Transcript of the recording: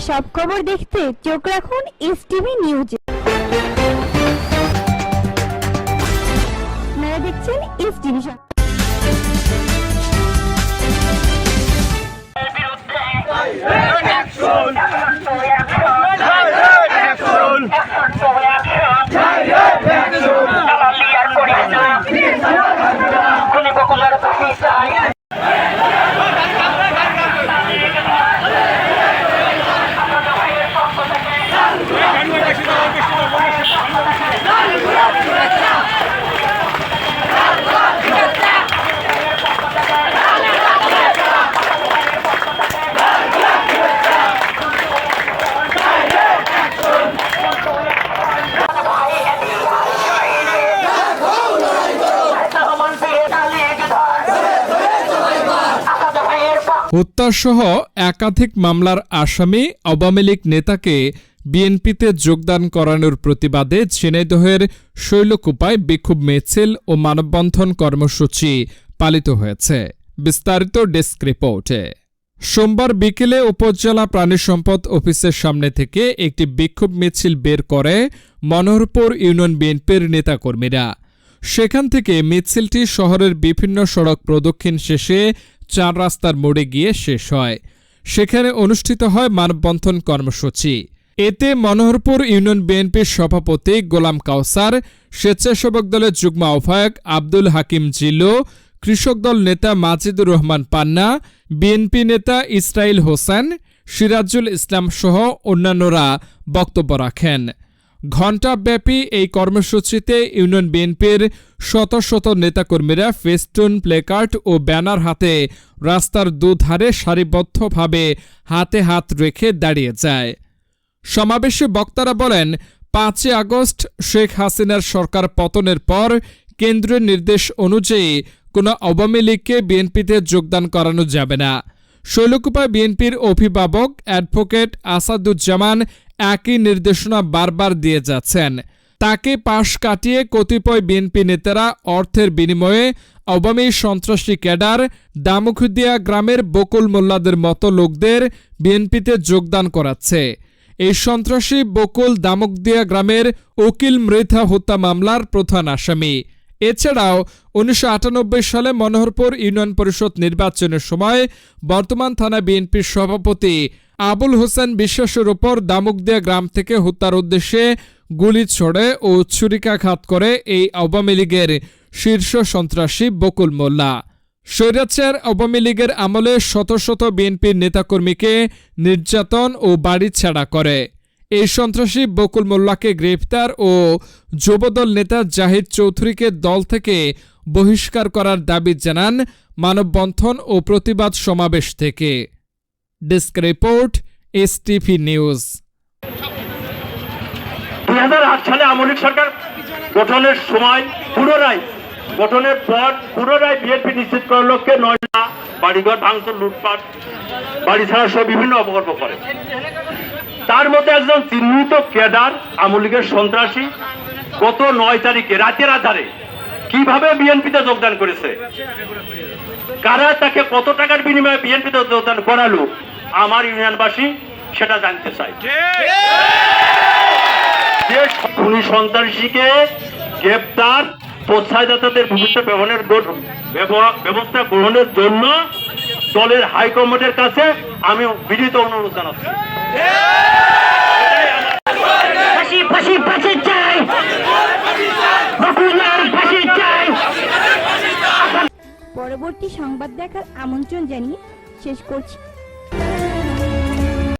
সব খবর দেখতে চোখ রাখুন এস টিভি নিউজে দেখছেন এস টিভি হত্যাসহ একাধিক মামলার আসামি আওয়ামী লীগ নেতাকে বিএনপিতে যোগদান করানোর প্রতিবাদে ঝিনাইদহের শৈলকুপায় বিক্ষোভ মিছিল ও মানববন্ধন কর্মসূচি পালিত হয়েছে। বিস্তারিত ডেস্ক রিপোর্টে। সোমবার বিকেলে উপজেলা প্রাণী সম্পদ অফিসের সামনে থেকে একটি বিক্ষোভ মিছিল বের করে মনোহরপুর ইউনিয়ন বিএনপির নেতাকর্মীরা। সেখান থেকে মিছিলটি শহরের বিভিন্ন সড়ক প্রদক্ষিণ শেষে চার রাস্তার মোড়ে গিয়ে শেষ হয়। সেখানে অনুষ্ঠিত হয় মানববন্ধন কর্মসূচি। এতে মনোহরপুর ইউনিয়ন বিএনপির সভাপতি গোলাম কাউসার, স্বেচ্ছাসেবক দলের যুগ্ম আহ্বায়ক আব্দুল হাকিম জিল্লু, কৃষক দল নেতা মাজিদুর রহমান পান্না, বিএনপি নেতা ইসরাইল হোসেন, সিরাজুল ইসলাম সহ অন্যান্যরা বক্তব্য রাখেন। ঘণ্টাব্যাপী এই কর্মসূচিতে ইউনিয়ন বিএনপির শত শত নেতাকর্মীরা ফেস্টুন প্লেকার্ড ও ব্যানার হাতে রাস্তার দুধারে সারিবদ্ধভাবে হাতে হাত রেখে দাঁড়িয়ে যায়। সমাবেশে বক্তারা বলেন, পাঁচই আগস্ট শেখ হাসিনার সরকার পতনের পর কেন্দ্রের নির্দেশ অনুযায়ী কোনো আওয়ামী লীগকে বিএনপিতে যোগদান করানো যাবে না। শৈলকুপা বিএনপির অভিভাবক অ্যাডভোকেট আসাদুজ্জামান একই নির্দেশনা বারবার দিয়ে যাচ্ছেন। তাকে পাশ কাটিয়ে কতিপয় বিএনপি নেতারা অর্থের বিনিময়ে আওয়ামী সন্ত্রাসী ক্যাডার দামুখুদিয়া গ্রামের বকুল মোল্লাদের মতো লোকদের বিএনপিতে যোগদান করাচ্ছে। এই সন্ত্রাসী বকুল দামুকদিয়া গ্রামের উকিল মৃধা হত্যা মামলার প্রধান আসামি। এছাড়াও উনিশশো আটানব্বই সালে মনোহরপুর ইউনিয়ন পরিষদ নির্বাচনের সময় বর্তমান থানা বিএনপির সভাপতি আবুল হোসেন বিশ্বাসের ওপর দামুকদিয়া গ্রাম থেকে হত্যার উদ্দেশ্যে গুলি ছড়ে ও ছুরিকাঘাত করে এই আওয়ামী লীগের শীর্ষ সন্ত্রাসী বকুল মোল্লা। স্বৈরাচার আওয়ামী লীগের আমলে শত শত বিএনপির নেতাকর্মীকে নির্যাতন ও বাড়ি ছাড়া করে। এই সন্ত্রাসী বকুল মোল্লাকে গ্রেফতার ও যুবদল নেতা জাহিদ চৌধুরীকে দল থেকে বহিষ্কার করার দাবি জানান মানববন্ধন ও প্রতিবাদ সমাবেশ থেকে। ডেস্ক রিপোর্ট এসটিভি নিউজ দুই হাজার আট সালে আমলিক সরকার গঠনের সময় পুনরায়, গঠনের পর পুনরায় বিএনপি নিশ্চিত করার লক্ষ্যে নয়টা বাড়িঘর ভাঙচুর, লুটপাট, বাড়ি ছাড়া সহ বিভিন্ন অপকর্ম করে। তার মধ্যে একজন চিহ্নিত ক্যাডার আমলিগের সন্ত্রাসী, গত নয় তারিখে, রাতের আধারে কীভাবে বিএনপিতে যোগদান করেছে? কারা তাকে কত টাকার বিনিময়ে বিএনপিতে যোগদান করালো? আমার ইউনিয়নবাসী সেটা জানতে চাই। খুনি সন্ত্রাসীকে গ্রেপ্তার প্রচ্ছায়দাতাদের ভূমিকা ব্যবহারের ব্যবস্থা গ্রহণের জন্য দলের হাইকমান্ডের কাছে আমি বিনীত অনুরোধ জানাচ্ছি। পরবর্তী সংবাদ দেখার আমন্ত্রণ জানিয়ে শেষ করছি।